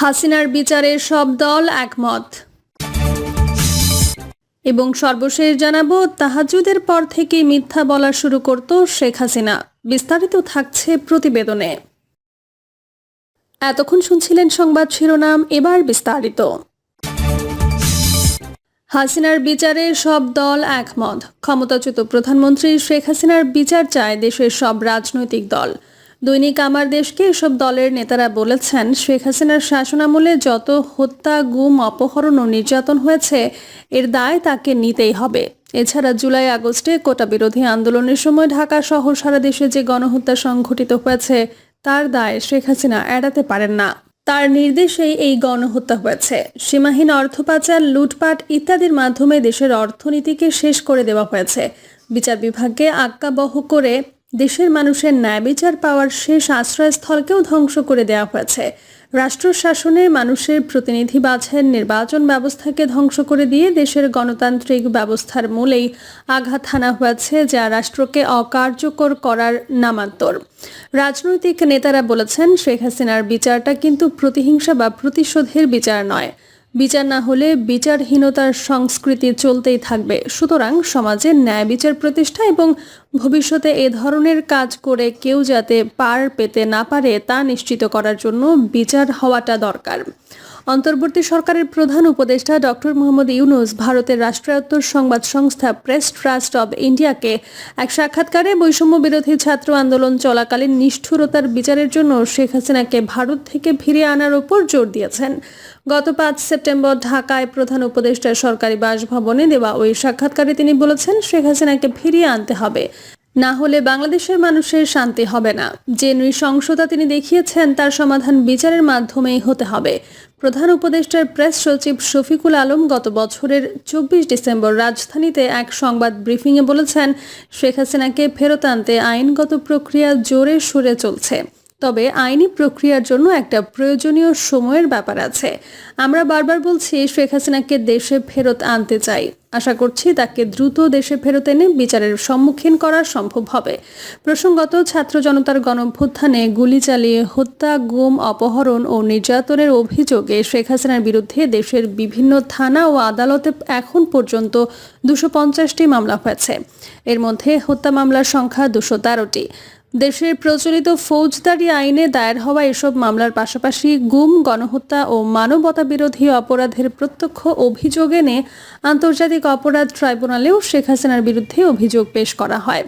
হাসিনার বিচারে সব দল একমত। এবং সর্বশেষ জানাব, তাহাজুদের পর থেকে মিথ্যা বলা শুরু করত শেখ হাসিনা। বিস্তারিত থাকছে প্রতিবেদনে। এতক্ষণ শুনছিলেন সংবাদ শিরোনাম, এবার বিস্তারিত। হাসিনার বিচারে সব দল একমত। ক্ষমতাচ্যুত প্রধানমন্ত্রী শেখ হাসিনার বিচার চায় দেশের সব রাজনৈতিক দল। দৈনিক আমার দেশকে এসব দলের নেতারা বলেছেন, শেখ হাসিনার শাসনামলে যত হত্যা, গুম, অপহরণ ও নির্যাতন হয়েছে, এর দায় তাকে নিতেই হবে। এছাড়া জুলাই আগস্টে কোটা বিরোধী আন্দোলনের সময় ঢাকা সহ সারা দেশে যে গণহত্যা সংঘটিত হয়েছে, তার দায় শেখ হাসিনা এড়াতে পারেন না। তার নির্দেশেই এই গণহত্যা হয়েছে। সীমাহীন অর্থ পাচার, লুটপাট ইত্যাদির মাধ্যমে দেশের অর্থনীতিকে শেষ করে দেওয়া হয়েছে। বিচার বিভাগকে আজ্ঞাবহ করে দেশের মানুষের ন্যায় বিচার পাওয়ার শেষ আশ্রয়স্থলকেও ধ্বংস করে দেওয়া হয়েছে। রাষ্ট্র শাসনে মানুষের প্রতিনিধি বাছাইয়ের নির্বাচন ব্যবস্থাকে ধ্বংস করে দিয়ে দেশের গণতান্ত্রিক ব্যবস্থার মূলেই আঘাত হানা হয়েছে, যা রাষ্ট্রকে অকার্যকর করার নামান্তর। রাজনৈতিক নেতারা বলেছেন, শেখ হাসিনার বিচারটা কিন্তু প্রতিহিংসা বা প্রতিশোধের বিচার নয়। বিচার না হলে বিচারহীনতার সংস্কৃতি চলতেই থাকবে। সুতরাং সমাজে ন্যায় বিচার প্রতিষ্ঠা এবং ভবিষ্যতে এ ধরনের কাজ করে কেউ যাতে পার পেতে না পারে তা নিশ্চিত করার জন্য বিচার হওয়াটা দরকার। অন্তর্বর্তী সরকারের প্রধান উপদেষ্টা ডক্টর মোহাম্মদ ইউনুস ভারতের রাষ্ট্রায়ত্ত সংবাদ সংস্থা প্রেস ট্রাস্ট অব ইন্ডিয়াকে এক সাক্ষাৎকারে বৈষম্য বিরোধী ছাত্র আন্দোলন চলাকালীন নিষ্ঠুরতার বিচারের জন্য শেখ হাসিনাকে ভারত থেকে ফিরিয়ে আনার উপর জোর দিয়েছেন। গত পাঁচ সেপ্টেম্বর ঢাকায় প্রধান উপদেষ্টার সরকারি বাসভবনে দেওয়া ওই সাক্ষাৎকারে তিনি বলেছেন, শেখ হাসিনাকে ফিরিয়ে আনতে হবে। না হলে বাংলাদেশের মানুষের শান্তি হবে না। যে নৃশংসতা তিনি দেখিয়েছেন, তার সমাধান বিচারের মাধ্যমেই হতে হবে। প্রধান উপদেষ্টার প্রেস সচিব শফিকুল আলম গত বছরের চব্বিশ ডিসেম্বর রাজধানীতে এক সংবাদ ব্রিফিংয়ে বলেছেন, শেখ হাসিনাকে ফেরত আনতে আইনগত প্রক্রিয়া জোরে সুরে চলছে। তবে আইনি প্রক্রিয়ার জন্য একটা প্রয়োজনীয় সময়ের ব্যাপার আছে। আমরা বারবার বলছি, শেখ হাসিনাকে দেশে ফেরত আনতে চাই। আশা করছি তাকে দ্রুত দেশে ফেরত এনে বিচারের সম্মুখীন করা সম্ভব হবে। প্রসঙ্গত, ছাত্র জনতার গণভ্যুত্থানে গুলি চালিয়ে হত্যা, গুম, অপহরণ ও নির্যাতনের অভিযোগে শেখ হাসিনার বিরুদ্ধে দেশের বিভিন্ন থানা ও আদালতে এখন পর্যন্ত দুশো পঞ্চাশটি মামলা হয়েছে। এর মধ্যে হত্যা মামলার সংখ্যা দুশো তেরোটি। দেশের প্রচলিত ফৌজদারি আইনে দায়ের হওয়া এসব মামলার পাশাপাশি গুম, গণহত্যা ও মানবতা বিরোধী অপরাধের প্রত্যক্ষ অভিযোগ এনে আন্তর্জাতিক অপরাধ ট্রাইব্যুনালেও শেখ হাসিনার বিরুদ্ধে অভিযোগ পেশ করা হয়।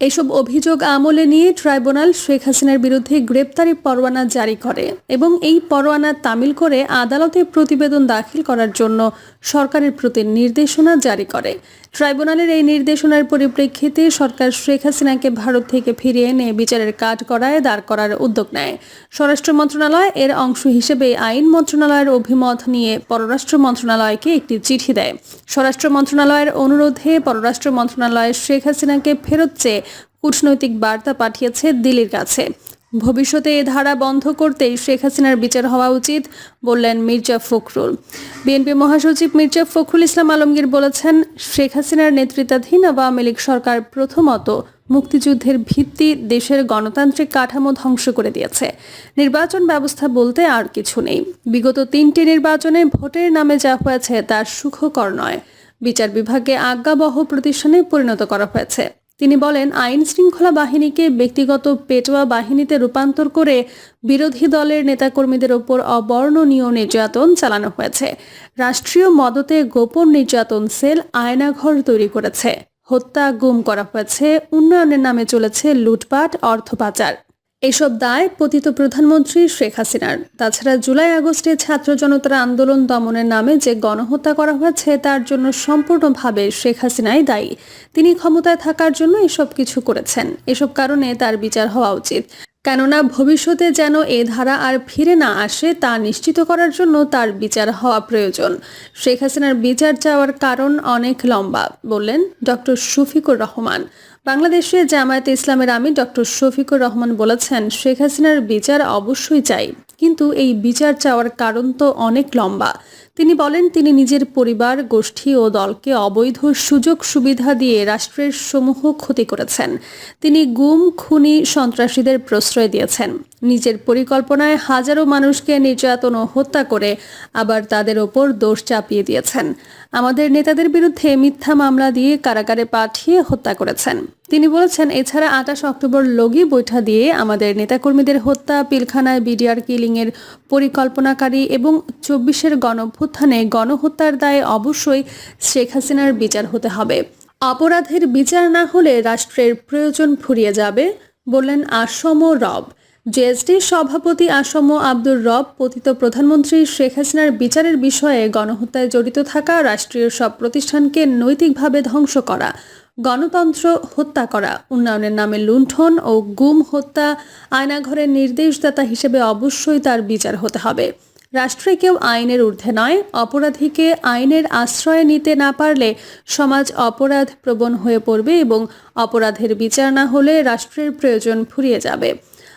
এসব অভিযোগ আমলে নিয়ে ট্রাইব্যুনাল শেখ হাসিনার বিরুদ্ধে গ্রেপ্তারি পরোয়ানা জারি করে এবং এই পরোয়ানা তামিল করে আদালতে প্রতিবেদন দাখিল করার জন্য সরকারের প্রতি নির্দেশনা জারি করে। ট্রাইব্যুনালের এই নির্দেশনার পরিপ্রেক্ষিতে সরকার শেখ হাসিনাকে ভারত থেকে ফিরিয়ে এনে বিচারের কাজ করায় দাঁড় করার উদ্যোগ নেয়। স্বরাষ্ট্র মন্ত্রণালয় এর অংশ হিসেবে আইন মন্ত্রণালয়ের অভিমত নিয়ে পররাষ্ট্র মন্ত্রণালয়কে একটি চিঠি দেয়। স্বরাষ্ট্র মন্ত্রণালয়ের অনুরোধে পররাষ্ট্র মন্ত্রণালয় শেখ হাসিনাকে ফেরত চেয়ে কূটনৈতিক বার্তা পাঠিয়েছে দিল্লির কাছে। ভবিষ্যতে এ ধারা বন্ধ করতেই শেখ হাসিনার বিচার হওয়া উচিত বললেন মির্জা ফখরুল। বিএনপি মহাসচিব মির্জা ফখরুল ইসলাম আলমগীর বলেছেন, শেখ হাসিনার নেতৃত্বাধীন আওয়ামী লীগ সরকার প্রথমত মুক্তিযুদ্ধের ভিত্তি দেশের গণতান্ত্রিক কাঠামো ধ্বংস করে দিয়েছে। নির্বাচন ব্যবস্থা বলতে আর কিছু নেই। বিগত তিনটি নির্বাচনে ভোটের নামে যা হয়েছে তা সুখকর নয়। বিচার বিভাগে আজ্ঞাবহ প্রতিষ্ঠানে পরিণত করা হয়েছে। তিনি বলেন, আইন শৃঙ্খলা বাহিনীকে ব্যক্তিগত পেটোয়া বাহিনীতে রূপান্তর করে বিরোধী দলের নেতাকর্মীদের ওপর অবর্ণনীয় নির্যাতন চালানো হয়েছে। রাষ্ট্রীয় মদতে গোপন নির্যাতন সেল, আয়নাঘর তৈরি করেছে। হত্যা গুম করা হয়েছে। উন্নয়নের নামে চলেছে লুটপাট, অর্থ পাচার। এসব দায় পতিত প্রধানমন্ত্রী শেখ হাসিনার। তাছাড়া জুলাই আগস্টে ছাত্র জনতার আন্দোলন দমনের নামে যে গণহত্যা করা হয়েছে, তার জন্য সম্পূর্ণভাবে শেখ হাসিনাই দায়ী। তিনি ক্ষমতায় থাকার জন্য এসব কিছু করেছেন। এসব কারণে তার বিচার হওয়া উচিত। কেননা ভবিষ্যতে যেন এ ধারা আর ফিরে না আসে, তা নিশ্চিত করার জন্য তার বিচার হওয়া প্রয়োজন। শেখ হাসিনার বিচার চাওয়ার কারণ অনেক লম্বা, বললেন ডক্টর শফিকুর রহমান। বাংলাদেশে জামায়াতে ইসলামের আমির ডক্টর শফিকুর রহমান বলেছেন, শেখ হাসিনার বিচার অবশ্যই চাই। কিন্তু এই বিচার চাওয়ার কারণ তো অনেক লম্বা। তিনি বলেন, তিনি নিজের পরিবার, গোষ্ঠী ও দলকে অবৈধ সুযোগ সুবিধা দিয়ে রাষ্ট্রের সমূহ ক্ষতি করেছেন। তিনি গুম, খুনি, সন্ত্রাসীদের প্রশ্রয় দিয়েছেন। নিজের পরিকল্পনায় হাজারো মানুষকে নির্যাতন ও হত্যা করে আবার তাদের ওপর দোষ চাপিয়ে দিয়েছেন। আমাদের নেতাদের বিরুদ্ধে মিথ্যা মামলা দিয়ে কারাগারে পাঠিয়ে হত্যা করেছেন। তিনি বলেছেন, এছাড়া আঠাশ অক্টোবর লগি বৈঠা দিয়ে আমাদের নেতাকর্মীদের হত্যা, পিলখানায় বিডিআর কিলিংয়ের পরিকল্পনাকারী এবং চব্বিশের গণভ্যুত্থানে গণহত্যার দায়ে অবশ্যই শেখ হাসিনার বিচার হতে হবে। অপরাধের বিচার না হলে রাষ্ট্রের প্রয়োজন ফুরিয়ে যাবে, বললেন আসম রব। জেএসডির সভাপতি আসম আব্দুর রব পতিত প্রধানমন্ত্রী শেখ হাসিনার বিচারের বিষয়ে গণহত্যায় জড়িত থাকা রাষ্ট্রীয় সব প্রতিষ্ঠানকে নৈতিকভাবে ধ্বংস করা, গণতন্ত্র হত্যা করা, উন্নয়নের নামে লুণ্ঠন ও গুম হত্যা আয়নাঘরের নির্দেশদাতা হিসেবে অবশ্যই তার বিচার হতে হবে। রাষ্ট্রে কেউ আইনের ঊর্ধ্বে নয়, অপরাধীকে আইনের আশ্রয় নিতে না পারলে সমাজ অপরাধ প্রবণ হয়ে পড়বে এবং অপরাধের বিচার না হলে রাষ্ট্রের প্রয়োজন ফুরিয়ে যাবে।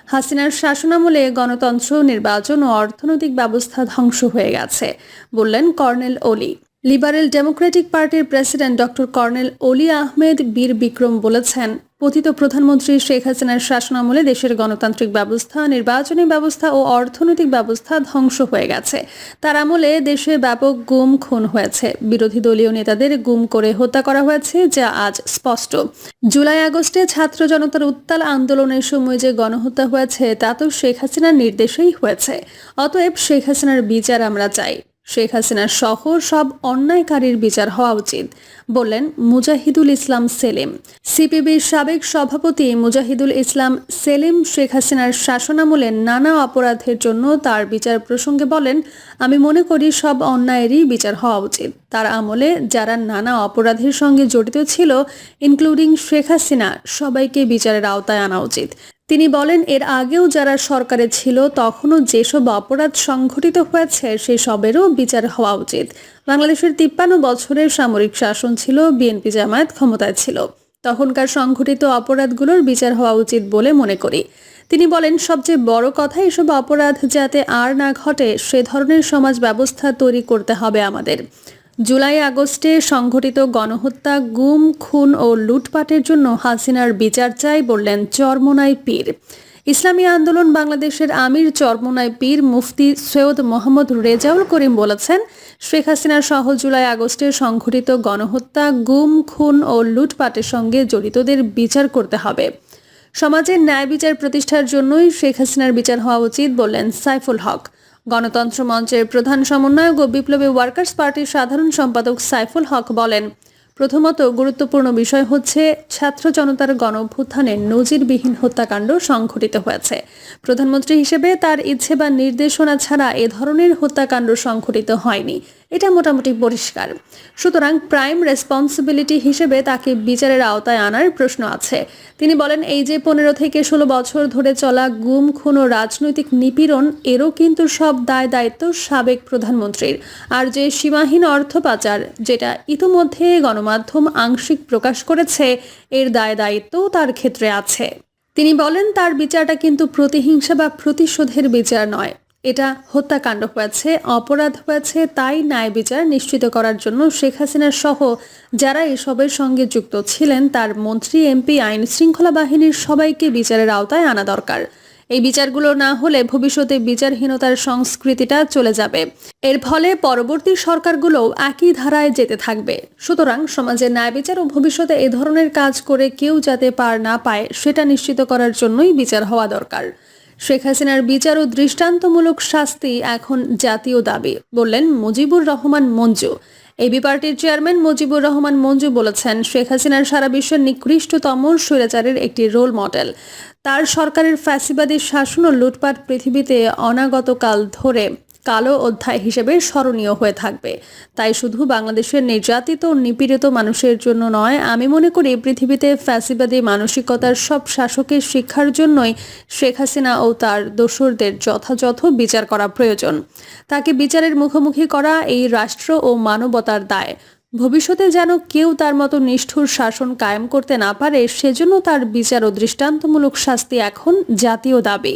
হাসিনার শাসনামলে গণতন্ত্র নির্বাচন ও অর্থনৈতিক ব্যবস্থা ধ্বংস হয়ে গেছে বললেন কর্নেল ওলি। লিবারেল ডেমোক্রেটিক পার্টির president doctor colonel Oli Ahmed Bir Vikram বলেছেন পতিত প্রধানমন্ত্রী শেখ হাসিনার শাসনামলে দেশের গণতান্ত্রিক ব্যবস্থা, নির্বাচনী ব্যবস্থা ও অর্থনৈতিক ব্যবস্থা ধ্বংস হয়ে গেছে। তার আমলে দেশে ব্যাপক গুম, খুন হয়েছে। বিরোধী দলীয় নেতাদের গুম করে হত্যা করা হয়েছে, যা আজ স্পষ্ট। জুলাই আগস্টে ছাত্র জনতার উত্তাল আন্দোলনের সময় যে গণহত্যা হয়েছে, তা তো শেখ হাসিনার নির্দেশেই হয়েছে। অতএব শেখ হাসিনার বিচার আমরা চাই। শেখ হাসিনার সহ সব অন্যায়কারীর বিচার হওয়া উচিত, বললেন মুজাহিদুল ইসলাম সেলিম। সিপিবির সাবেক সভাপতি মুজাহিদুল ইসলাম সেলিম শেখ হাসিনার শাসনামলে নানা অপরাধের জন্য তার বিচার প্রসঙ্গে বলেন, আমি মনে করি সব অন্যায়েরই বিচার হওয়া উচিত। তার আমলে যারা নানা অপরাধের সঙ্গে জড়িত ছিল ইনক্লুডিং শেখ হাসিনা, সবাইকে বিচারের আওতায় আনা উচিত। তিনি বলেন, এর আগেও যারা সরকারে ছিল, তখনও যেসব অপরাধ সংঘটিত হয়েছে সেই সবেরও বিচার হওয়া উচিত। বাংলাদেশের তিপ্পান্ন বছরের সামরিক শাসন ছিল, বিএনপি জামায়াত ক্ষমতায় ছিল। তখনকার সংঘটিত অপরাধগুলোর বিচার হওয়া উচিত বলে মনে করি। তিনি বলেন, সবচেয়ে বড় কথা এসব অপরাধ যাতে আর না ঘটে, সে ধরনের সমাজ ব্যবস্থা তৈরি করতে হবে আমাদের। জুলাই আগস্টে সংঘটিত গণহত্যা, গুম, খুন ও লুটপাটের জন্য হাসিনার বিচার চাই বললেন চরমোনাই পীর। ইসলামী আন্দোলন বাংলাদেশের আমির চরমোনাই পীর মুফতি সৈয়দ মোহাম্মদ রেজাউল করিম বলেছেন, শেখ হাসিনার সহ জুলাই আগস্টে সংঘটিত গণহত্যা, গুম, খুন ও লুটপাটের সঙ্গে জড়িতদের বিচার করতে হবে। সমাজের ন্যায় বিচার প্রতিষ্ঠার জন্যই শেখ হাসিনার বিচার হওয়া উচিত বললেন সাইফুল হক। গণতন্ত্র মঞ্চের প্রধান সমন্বয়ক ও বিপ্লবী ওয়ার্কার্স পার্টির সাধারণ সম্পাদক সাইফুল হক বলেন, প্রথমত গুরুত্বপূর্ণ বিষয় হচ্ছে ছাত্র জনতার গণঅভ্যুত্থানে নজিরবিহীন হত্যাকাণ্ড সংঘটিত হয়েছে। প্রধানমন্ত্রী হিসেবে তার ইচ্ছে বা নির্দেশনা ছাড়া এ ধরনের হত্যাকাণ্ড সংঘটিত হয়নি। এটা মোটামুটি পরিষ্কার। সুতরাং প্রাইম রেসপন্সিবিলিটি হিসেবে তাকে বিচারের আওতায় আনার প্রশ্ন আছে। তিনি বলেন, এই যে পনেরো থেকে ষোলো বছর ধরে চলা গুম, খুন ও রাজনৈতিক নিপীড়ন, এরও কিন্তু সব দায় দায়িত্ব সাবেক প্রধানমন্ত্রীর। আর যে সীমাহীন অর্থ পাচার, যেটা ইতোমধ্যে গণমাধ্যম আংশিক প্রকাশ করেছে, এর দায় দায়িত্বও তার ক্ষেত্রে আছে। তিনি বলেন, তার বিচারটা কিন্তু প্রতিহিংসা বা প্রতিশোধের বিচার নয়। এটা হত্যাকাণ্ড হয়েছে, অপরাধ হয়েছে, তাই ন্যায় বিচার নিশ্চিত করার জন্য শেখ হাসিনার সহ যারা এসবের সঙ্গে যুক্ত ছিলেন, তার মন্ত্রী, এমপি, আইন শৃঙ্খলা বাহিনীর সবাইকে বিচারের আওতায় আনা দরকার। এই বিচারগুলো না হলে ভবিষ্যতে বিচারহীনতার সংস্কৃতিটা চলে যাবে। এর ফলে পরবর্তী সরকারগুলো একই ধারায় যেতে থাকবে। সুতরাং সমাজে ন্যায় বিচার ও ভবিষ্যতে এ ধরনের কাজ করে কেউ যাতে পার না পায়, সেটা নিশ্চিত করার জন্যই বিচার হওয়া দরকার। শেখ হাসিনার বিচার ও দৃষ্টান্তমূলক শাস্তি এখন জাতীয় দাবি, বললেন মুজিবুর রহমান মঞ্জু। এবি পার্টির চেয়ারম্যান মুজিবুর রহমান মঞ্জু বলেছেন, শেখ হাসিনার সারা বিশ্বের নিকৃষ্টতম স্বৈরাচারের একটি রোল মডেল। তার সরকারের ফ্যাসিবাদী শাসন ও লুটপাট পৃথিবীতে অনাগতকাল ধরে কালো অধ্যায় হিসেবে স্মরণীয় হয়ে থাকবে। তাই শুধু বাংলাদেশের নির্যাতিত ও নিপীড়িত মানুষের জন্য নয়, আমি মনে করি পৃথিবীতে ফ্যাসিবাদী মানসিকতার সব শাসকের শিক্ষার জন্যই শেখ হাসিনা ও তার দোসরদের যথাযথ বিচার করা প্রয়োজন। তাকে বিচারের মুখোমুখি করা এই রাষ্ট্র ও মানবতার দায়। ভবিষ্যতে যেন কেউ তার মতো নিষ্ঠুর শাসন কায়েম করতে না পারে, সেজন্য তার বিচার ও দৃষ্টান্তমূলক শাস্তি এখন জাতীয় দাবি।